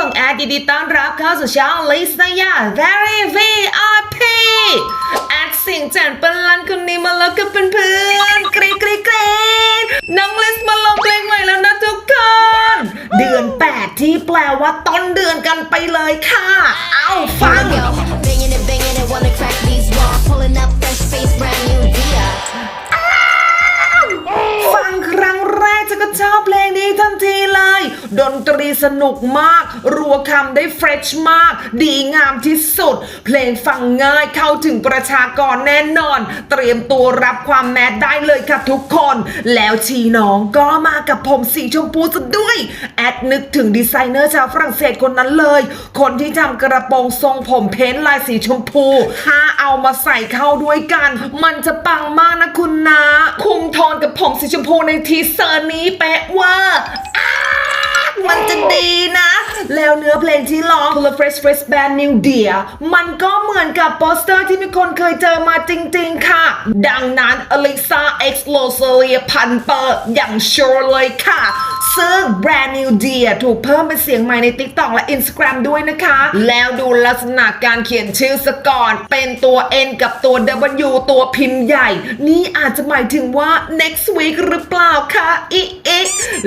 ของแอดยินดีต้อนรับเข้าสู่ช่องลิสนายา Very VIP แอดสิงจันปันลันคนนี้มาแล้วกับเพื่อนๆกรี๊ดกรี๊ดกรี๊ดน้องลิสมาลงเพลงใหม่แล้วนะทุกคน เดือน 8 ที่แปลว่าต้นเดือนกันไปเลยค่ะ เอาฟัง ดนตรีสนุกมาก รัวคำได้เฟรชมาก ดีงามที่สุด เพลงฟังง่ายเข้าถึงประชากรแน่นอน เตรียมตัวรับความแมสได้เลยค่ะทุกคน แล้วชีน้องก็มากับผมสีชมพูซะด้วย แอดนึกถึงดีไซเนอร์ชาวฝรั่งเศสคนนั้นเลย คนที่ทำกระโปรงทรงผมเพ้นท์ลายสีชมพู ถ้าเอามาใส่เข้าด้วยกัน มันจะปังมากนะคุณนะ คุมโทนกับผมสีชมพูในทีเซอร์นี้เป๊ะเว่า มันจะดีนะ แล้วเนื้อเพลงที่ร้อง The Fresh Fresh Band New Dear มันก็เหมือนกับโปสเตอร์ที่มีคนเคยเจอมาจริง ๆ ค่ะ ดังนั้น Alexa X l o s e l i a พันเปอร์อย่างชัวร์เลยค่ะซึ่ง Brand New Dear ถูกเพิ่มเป็นเสียงใหม่ใน TikTok และ Instagram ด้วยนะคะ แล้วดูลักษณะการเขียนชื่อสก่อน เป็นตัว N กับตัว W ตัวพิมพ์ใหญ่ นี่อาจจะหมายถึงว่า next week หรือเปล่าคะอีอี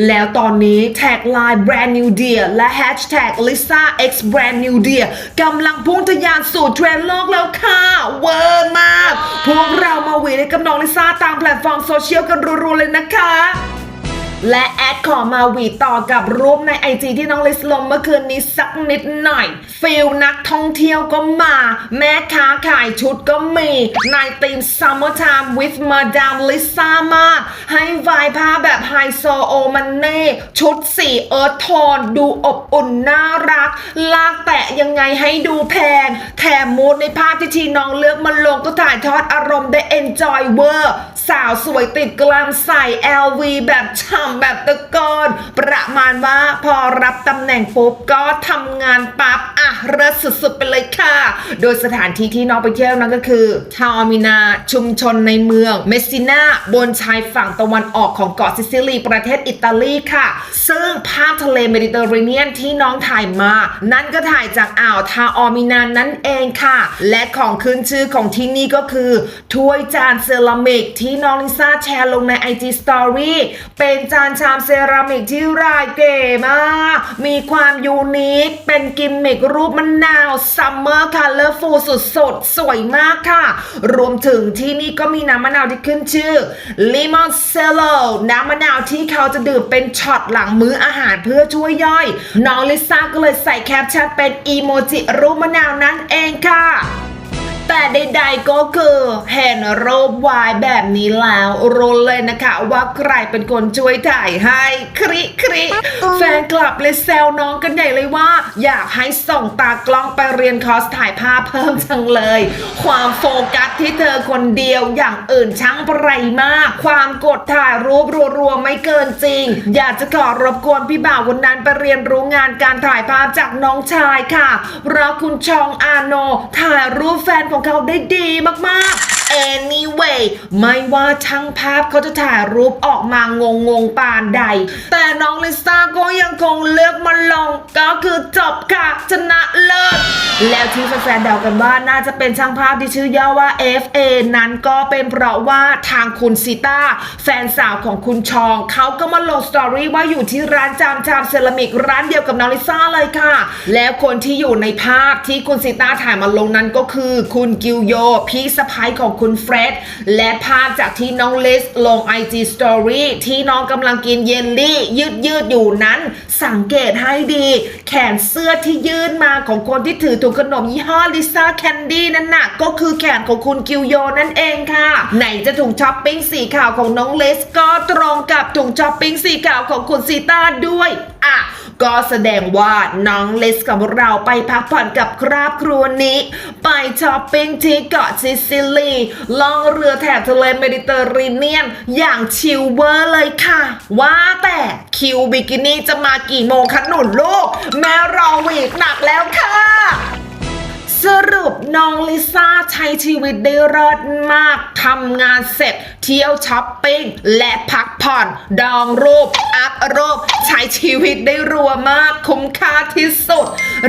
แล้วตอนนี้แท็กไลน์ Brand New Dear และ Hashtag Lisa X Brand New Dear กำลังพุ่งทะยานสู่เทรนด์โลกแล้วค่ะ เวอร์มาก พวกเรามาหวีในกับน้องลิซ่าตามแพลตฟอร์มโซเชียลกันรัวๆเลยนะคะ และแอดขอมาหวีต่อกับรูปในไอจีที่น้องลิสลงเมื่อคืนนี้สักนิดหน่อย ฟิลนักท่องเที่ยวก็มา แม่ค้าขายชุดก็มีในทีม Summer Time with Madame Lisa มา ให้วายผ้าแบบไฮโซโอมันเน่ชุดสีเอิร์ธโทน ดูอบอุ่นน่ารัก ลากแตะยังไงให้ดูแพง แถมมูดในภาพที่ทีน้องเลือกมาลงก็ถ่ายทอดอารมณ์ได้ enjoy เวอร์สาวสวยติดกลามใส่ LV แบบบฉ่ำแบบตะก ประมาณว่าพอรับตำแหน่งปุ๊บก็ทำงานปั๊บอะเลิศสุดๆ ไปเลยค่ะ โดยสถานที่ที่น้องไปเที่ยวนั่นก็คือทาอมินาชุมชนในเมืองเมสซินาบนชายฝั่งตะวันออกของเกาะซิซิลีประเทศอิตาลีค่ะ ซึ่งภาพทะเลเมดิเตอร์เรเนียนที่น้องถ่ายมา นั่นก็ถ่ายจากอ่าวทาออมินานั่นเองค่ะ และของขึ้นชื่อของที่นี่ก็คือ ถ้วยจานเซรามิกที่น้องลิซ่าแชร์ลงใน IG Story เป็นจานชามเซรามิกที่รายเก๋มากมีความยูนิค เป็นกิมมิกรูปมะนาวซัมเมอร์คัลเลอร์ฟูลสุดๆสวยมากค่ะ รวมถึงที่นี่ก็มีน้ำมะนาวที่ขึ้นชื่อ Lemon c e l l o น้ำมะนาวที่เขาจะดื่มเป็นช็อตหลังมื้ออาหารเพื่อช่วยย่อย น้องลิซ่าก็เลยใส่แคปชั่นเป็นอีโมจิรูปมะนาวนั่นเองค่ะ แต่ใดๆก็คือเห็นรูปวายแบบนี้แล้วรู้เลยนะคะว่าใครเป็นคนช่วยถ่ายให้คริคริแฟนคลับเลยแซวน้องกันใหญ่เลยว่า อยากให้ส่งตากล้องไปเรียนคอร์สถ่ายภาพเพิ่มจังเลย ความโฟกัสที่เธอคนเดียวอย่างอื่นช่างไรมาก ความกดถ่ายรูปรัวๆไม่เกินจริง อยากจะขอรบกวนพี่บ่าวคนนั้นไปเรียนรู้งานการถ่ายภาพจากน้องชายค่ะเพราะคุณชองอาโนถ่ายรูปแฟนของของเขาได้ดีมาก anyway ไม่ว่าช่างภาพเขาจะถ่ายรูปออกมางงงๆปานใด แต่น้องลิซ่าก็ยังคงเลือกมาลงก็คือจบค่ะชนะเลิศแล้วที่แฟนๆเดากันว่าน่าจะเป็นช่างภาพที่ชื่อย่อว่า FA นั้นก็เป็นเพราะว่าทางคุณซิต้าแฟนสาวของคุณชองเขาก็มาลงสตอรี่ว่าอยู่ที่ร้านจามชามเซรามิกร้านเดียวกับน้องลิซ่าเลยค่ะ แล้วคนที่อยู่ในภาพที่คุณซิต้าถ่ายมาลงนั้นก็คือ คุณกิวโยพี่สะพ้ายของคุณเฟรดและภาพจากที่น้องลิสลง IG Story ที่น้องกำลังกินเยลลี่ยืดยืดอยู่นั้น สังเกตให้ดี ขนเสื้อที่ยื่นมาของคนที่ถือถุงขนมยี่ห้อลิซ่าแคนดี้นั่นน่ะก็คือแขนของคุณกิวโยนั่นเองค่ะ ไหนจะถุงช้อปปิ้งสีขาวของน้องเลสก็ตรงกับถุงช้อปปิ้งสีขาวของคุณซีต้าด้วยอะก็แสดงว่าน้องเลสกับเราไปพักผ่อนกับครอบครัวนี้ ไปช้อปปิ้งที่เกาะซิซิลีล่องเรือแถบทะเลเมดิเตอร์เรเนียน อย่างชิลเวอร์เลยค่ะ ว่าแต่คิวบิกินี่จะมากี่โมงคะหนุนลูกแม่รอวีกหนักแล้วค่ะ สรุปน้องลิซ่าใช้ชีวิตได้เรอดมากทำงานเสร็จ เที่ยวช้อปปิ้ง และพักผ่อน ดองรูป อัพรูป ใช้ชีวิตได้รัวมาก คุ้มค่าที่สุด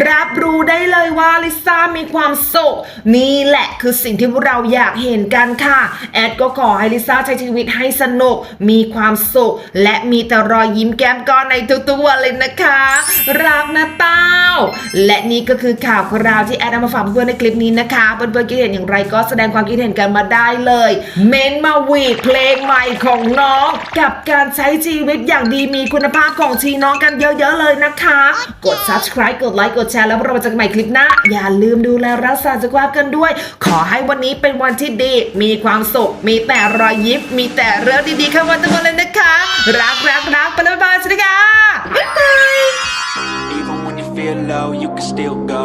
รับรู้ได้เลยว่าลิซ่ามีความสุข นี่แหละคือสิ่งที่เราอยากเห็นกันค่ะ แอดก็ขอให้ลิซ่าใช้ชีวิตให้สนุก มีความสุข และมีแต่รอยยิ้มแก้มก้อนในทุกๆวันเลยนะคะ รักนะเต้า และนี่ก็คือข่าวคราวที่แอดเอามาฝากเพื่อนๆในคลิปนี้นะคะเพื่อนๆคิดเห็นอย่างไรก็แสดงความคิดเห็นกันมาได้เลย เมนมาวีดเพลงใหม่ของน้อง กับการใช้ชีวิตอย่างดีมีคุณภาพของชีน้องกันเยอะๆเลยนะคะ กด subscribe กดไลค์กดแชร์แล้วเราจะกันใหม่คลิปหน้า อย่าลืมดูแลรักษาสุขภาพกันด้วย ขอให้วันนี้เป็นวันที่ดี มีความสุข มีแต่รอยยิ้มมีแต่เรื่องดีๆเข้ามาทุกวันเลยนะคะ รักรักรักไปแล้วบ๊ายบายสวัสดีค่ะบ๊ายบาย Even when you feel low, you can still go.